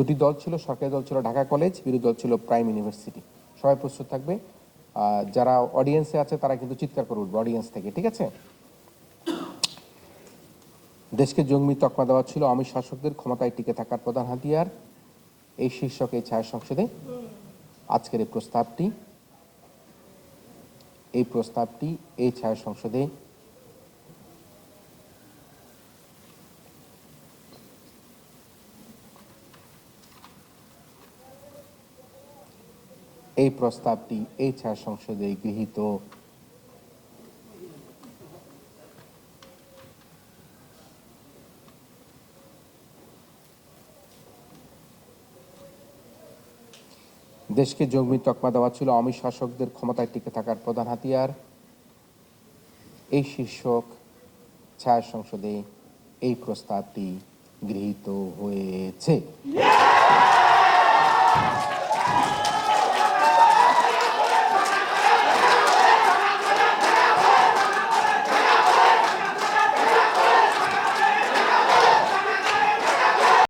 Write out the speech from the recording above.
দুটি দল ছিল, সরকারি দল ছিল ঢাকা কলেজ, বিরোধী দল ছিল প্রাইম ইউনিভার্সিটি। সবাই প্রস্তুত থাকবে। যারা অডিয়েন্সে আছে, তারা কিন্তু চিৎকার করে উঠবে অডিয়েন্স থেকে, ঠিক আছে? দেশকে জঙ্গি তকমা দেওয়া ছিল অমিত শাসকদের, ক্ষমতায় টিকে থাকার প্রধান হাতিয়ার। এই শীর্ষক এই ছায়া সংসদে। আজকের এই প্রস্তাবটি এই প্রস্তাবটি এই ছায়া সংসদে এই প্রস্তাবটি এই ছায়া সংসদে গৃহীত। দেশকে জঙ্গি তকমা দেওয়া ছিল অমিত শাসকদের ক্ষমতায় টিকে থাকার প্রধান হাতিয়ার। এই শীর্ষক ছায়া সংসদে এই প্রস্তাবটি গৃহীত হয়েছে।